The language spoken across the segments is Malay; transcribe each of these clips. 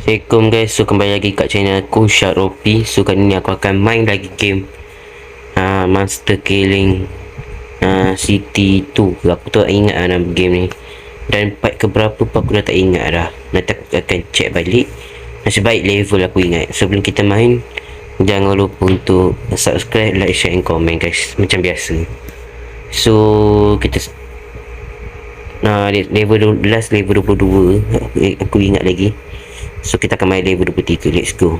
Assalamualaikum guys. So kembali lagi kat channel aku Syak Ropi. So kali ni aku akan main lagi game uh, Monster Killing uh, City 2 Aku tak ingat lah nama game ni. Dan part keberapa pun aku dah tak ingat dah. Nanti aku akan check balik. Nasib baik level aku ingat. Sebelum kita main Jangan lupa untuk subscribe, like, share and comment guys. Macam biasa. So kita Nah, level last level 22 eh, Aku ingat lagi So kita akan main level 23 Let's go.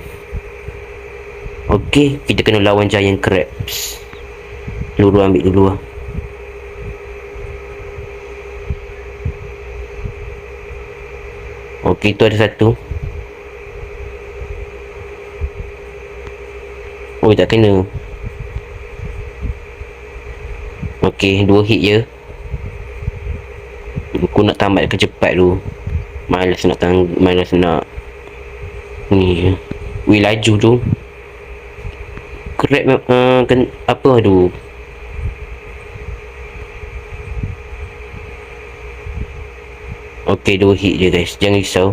Okay Kita kena lawan giant crabs. Luru ambil dulu lah. Okay tu ada satu. Oh tak kena. Okay dua hit je. Aku nak tamat kecepat tu Malas nak tang Malas nak Ni Wih laju tu. Crab uh, kan, Apa tu? Okay dua hit je guys. Jangan risau.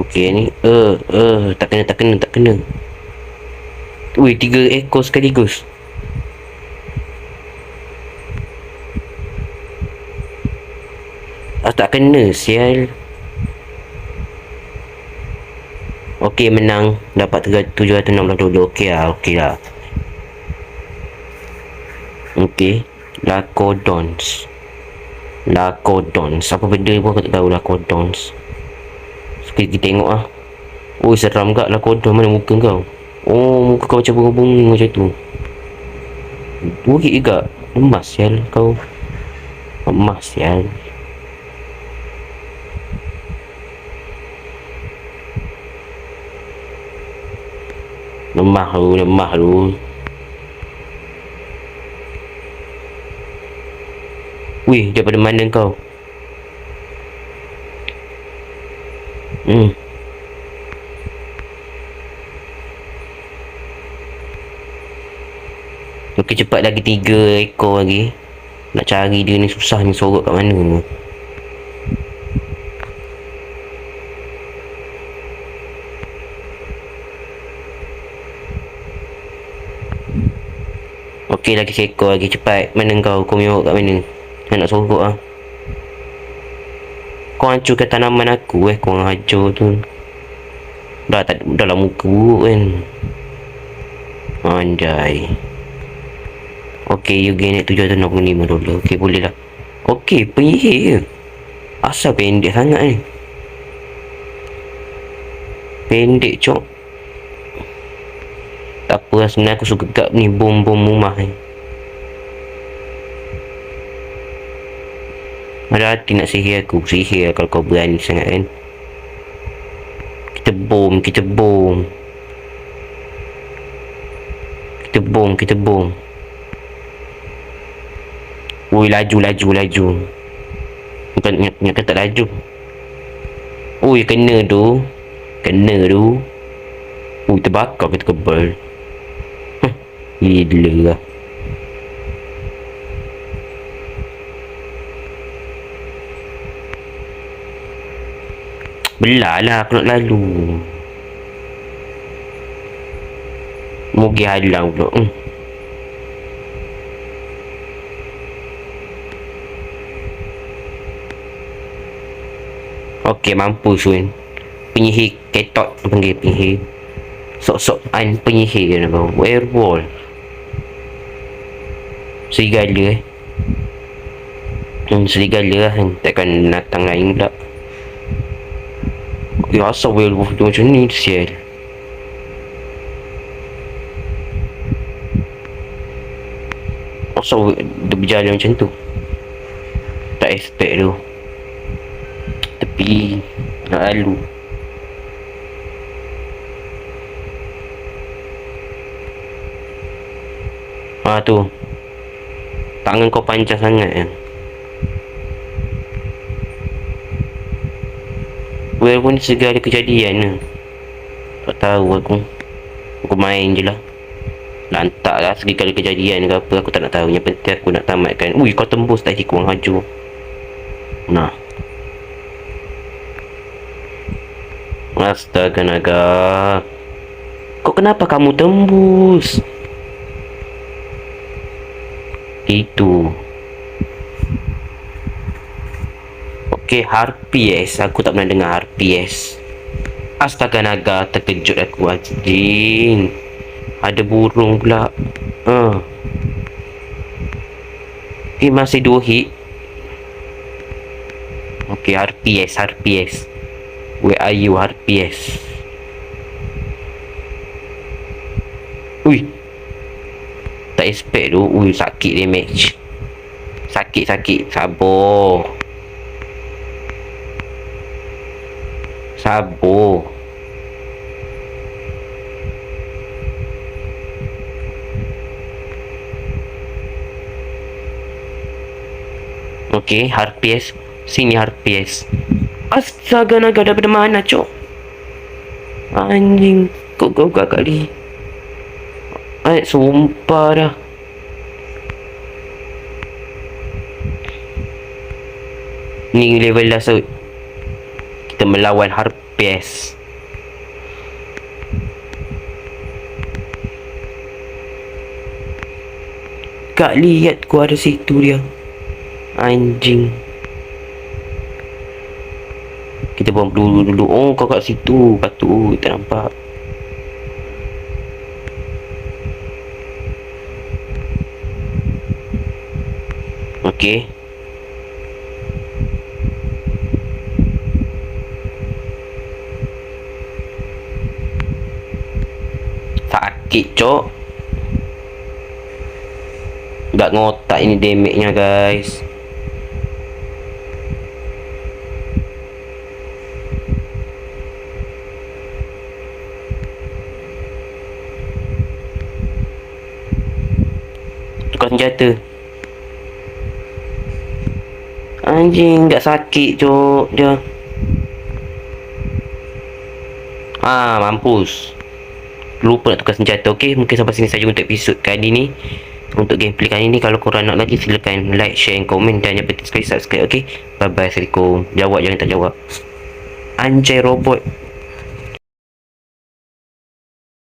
Okay ni Eh uh, uh, Tak kena tak kena tak kena. Wih tiga ekor sekaligus. Ah tak kena sial Okey menang dapat 760 dolar. Okey lah, okey lah. Okey, Lakodons. Lakodons. Apa benda pun aku tak tahu Lakodons. Sekali kita tengok ah. Oh seram gak Lakodon mana muka kau? Oh muka kau macam bunga-bunga macam tu. Burik juga. Emas sial kau. Emas sial. Lemah tu, lemah tu. Wih, daripada mana kau? Hmm. Okey, cepat lagi tiga ekor lagi. Nak cari dia ni susah ni sorok kat mana ni. Okey lagi seekor lagi cepat. Mana kau? Kau mewak kat mana? Saya nak sorok ah. Kau hancurkan tanaman aku eh. Kau hancur tu. Dah tak dah lah muka buruk kan. Andai. Okey, you gain 765 dolar. Okey, boleh lah. Okey, penyihir ke? Asal pendek sangat ni? Pendek cok. Tak apa lah sebenarnya aku suka kat ni bom-bom rumah ni. Ada hati nak sihir aku. Sihir kalau kau berani sangat kan. Kita bom, kita bom. Kita bom, kita bom. Ui, laju, laju, laju. Bukan, nak, kata laju. Ui, kena tu. Kena tu. Ui, terbakar kita kebal. Lah. Belah lah aku nak lalu. Mugi halang pula. Hmm. Okey, mampu Sun. Penyihir ketot panggil penyihir. Sok-sok an penyihir nama. Werewolf serigala. Eh hmm, serigala lah. Kan takkan datang lain pula. Ya asal werewolf tu macam ni sial. Asal dia berjalan macam tu. Tak expect tu. Tapi nak lalu. Ah tu tangan kau panjang sangat kan? Walaupun segala kejadian lah Tak tahu aku. Aku main je lah. Lantak lah segala kejadian ke apa Aku tak nak tahu. Yang penting aku nak tamatkan. Ui kau tembus tadi kau haju Nah. Astaga naga. Kok kenapa kamu tembus? Itu. Okey, Harpies. Aku tak pernah dengar Harpies. Astaga naga, terkejut aku anjing. Ada burung pula. Ha. Eh, masih dua hit. Okey, Harpies, Harpies. Where are you, Harpies? Ui. Tak expect tu. Ui, sakit damage. Sakit, sakit. Sabar. Sabar. Okey, Harpies. Sini Harpies. Astaga naga daripada mana, cok? Anjing. Kok kau gak kali? Ay, sumpah dah. Ni level dah so kita melawan Harpies. Kak lihat ku ada situ dia. Anjing. Kita buang dulu dulu. Oh, kau kat situ. Patut tak nampak. Okey. Sakit, cok. Tak ngotak ini damage-nya, guys. Tukar senjata. Anjing, tak sakit, cok. Dia. Ah, mampus. Lupa nak tukar senjata. Okey, mungkin sampai sini saja untuk episod kali ni. Untuk gameplay kali ni kalau korang nak lagi silakan like, share, and komen dan penting sekali subscribe. Okey. Bye bye. Assalamualaikum. Jawab jangan tak jawab. Anjay robot.